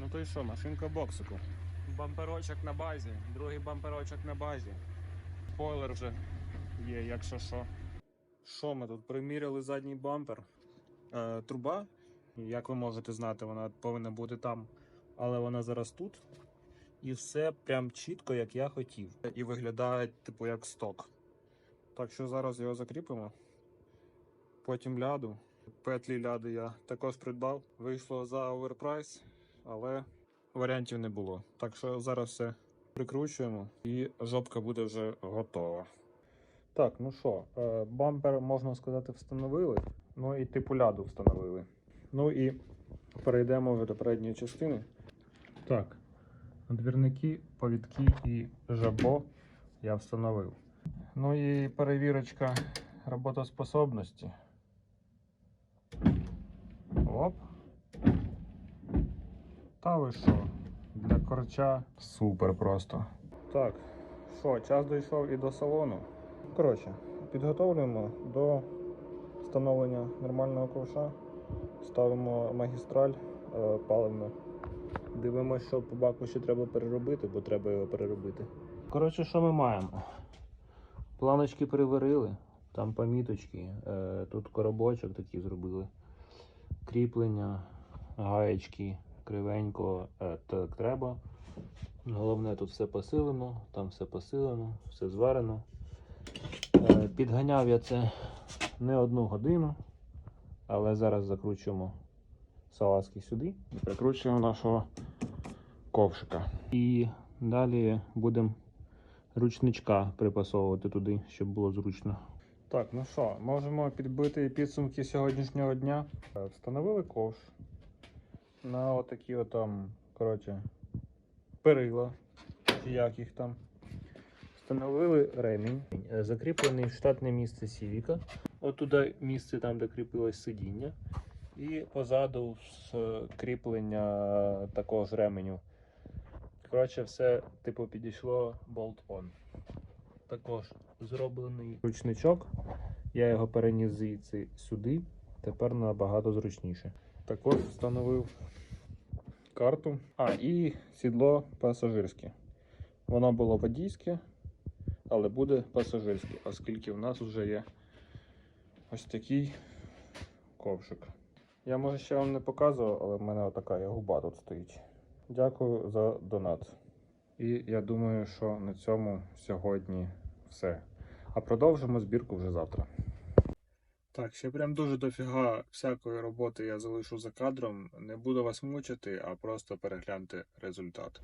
Ну то й що, машинка боксику. Бамперочок на базі, другий бамперочок на базі. Спойлер вже є, якщо що. Що ми тут приміряли задній бампер? Е, труба, як ви можете знати, вона повинна бути там, але вона зараз тут. І все прям чітко, як я хотів. І виглядає, типу, як сток. Так що зараз його закріпимо. Потім ляду. Петлі ляди я також придбав. Вийшло за оверпрайс, але варіантів не було. Так що зараз все прикручуємо і жопка буде вже готова. Так, ну що, е, бампер, можна сказати, встановили. Ну і типу ляду встановили. Ну і перейдемо вже до передньої частини. Так, двірники, повідки і жабо я встановив. Ну і перевірочка роботоспособності. Оп. Та ви що? Для корча супер просто. Так, що, час дійшов і до салону. Коротше, підготовлюємо до встановлення нормального ковша. Ставимо магістраль е, паливну. Дивимося, що по баку ще треба переробити, бо треба його переробити. Коротше, що ми маємо? Планочки переварили, там поміточки, е, тут коробочок такий зробили. Кріплення, гаєчки, кривенько, е, так треба. Головне, тут все посилено, там все посилено, все зварено. Е, Підганяв я це не одну годину, але зараз закручуємо салазки сюди і прикручуємо нашого ковшика. І далі будемо ручничка припасовувати туди, щоб було зручно. Так, ну що, можемо підбити підсумки сьогоднішнього дня. Е, Встановили ковш на отакі от там, коротше, перила, чи як їх там. Встановили ремінь, закріплений в штатне місце Сівіка. От туди місце там, де кріпилось сидіння. І позаду кріплення такого ж ременю. Коротше, все типу підійшло болт-on. Також зроблений ручничок. Я його переніс звідси сюди. Тепер набагато зручніше. Також встановив карту. А, і сідло пасажирське. Воно було водійське, але буде пасажирське, оскільки в нас вже є ось такий ковшик. Я може ще вам не показував, але в мене отака є губа тут стоїть. Дякую за донат. І я думаю, що на цьому сьогодні все. А продовжимо збірку вже завтра. Так, ще прям дуже дофіга всякої роботи я залишу за кадром. Не буду вас мучити, а просто перегляньте результат.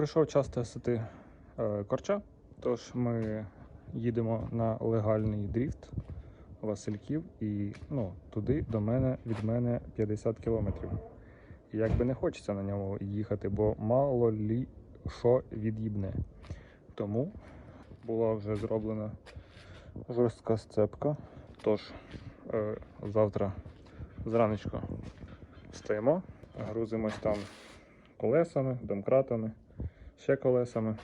Прийшов час тестити е, корча. Тож ми їдемо на легальний дріфт Васильків і ну, туди до мене від мене 50 кілометрів. Як би не хочеться на ньому їхати, бо мало лі що від'їбне. Тому була вже зроблена жорстка сцепка. Тож е, завтра зранечко встаємо, грузимось там колесами, домкратами, ще колесами.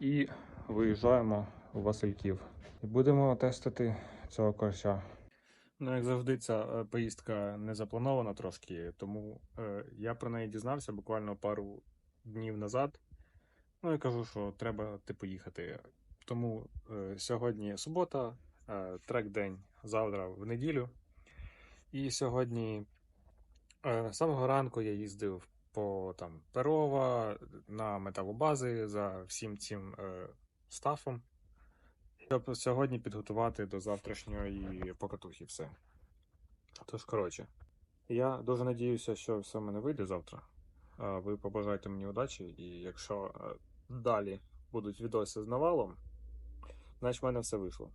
І виїжджаємо в Васильків. І будемо тестити цього корча. Ну, як завжди, ця е, поїздка не запланована трошки, тому е, я про неї дізнався буквально пару днів назад. Ну і кажу, що треба типу їхати. Тому е, сьогодні субота, е, трек-день, завтра в неділю. І сьогодні Е, З самого ранку я їздив по там Перова на металобази за всім цим е, стафом, щоб сьогодні підготувати до завтрашньої покатухи все. Тож, коротше, я дуже надіюся, що все в мене вийде завтра. Е, Ви побажайте мені удачі, і якщо е, далі будуть відоси з навалом, значить в мене все вийшло.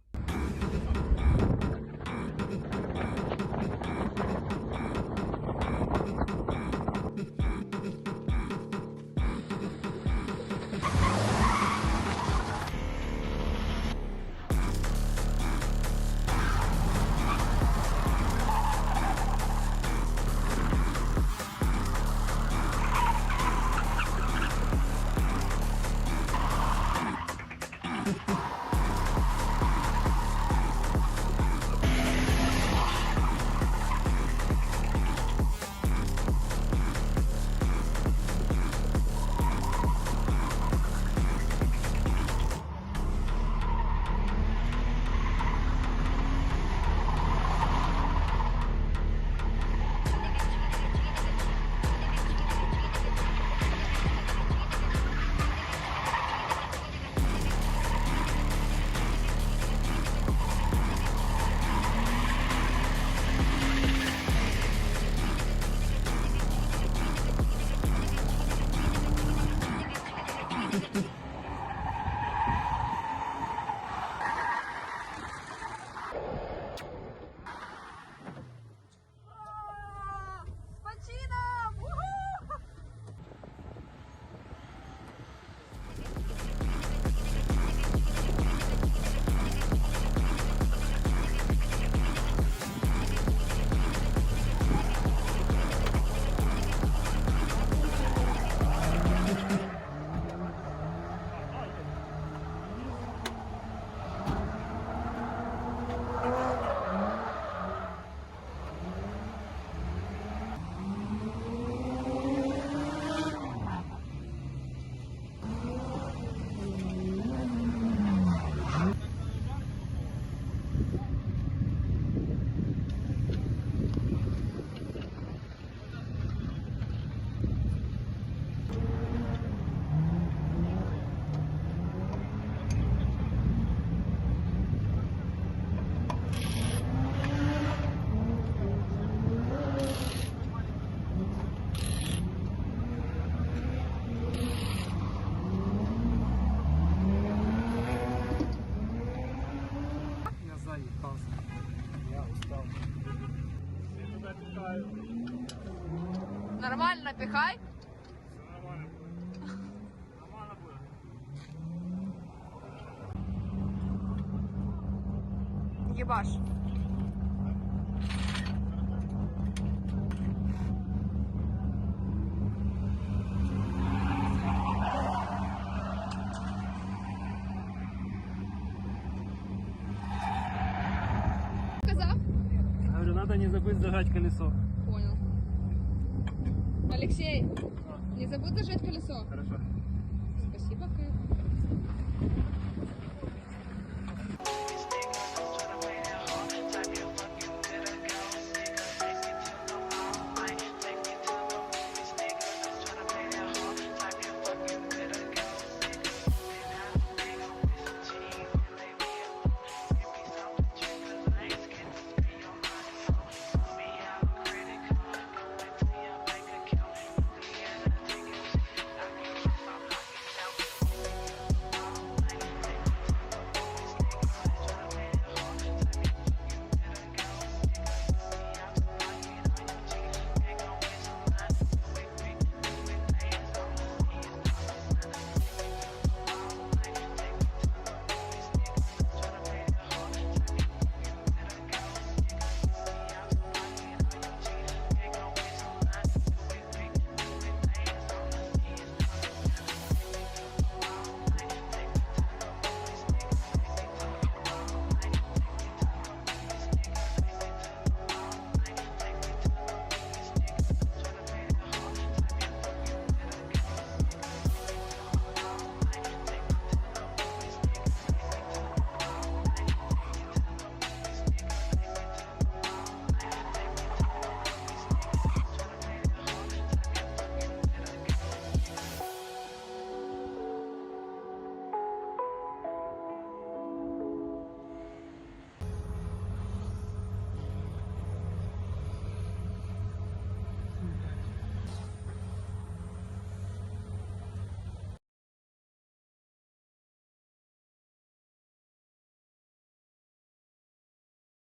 Нормально пихай. Все надо не забыть зажать колесо. Алексей, не забудь зажать колесо. Хорошо. Спасибо, Кайф.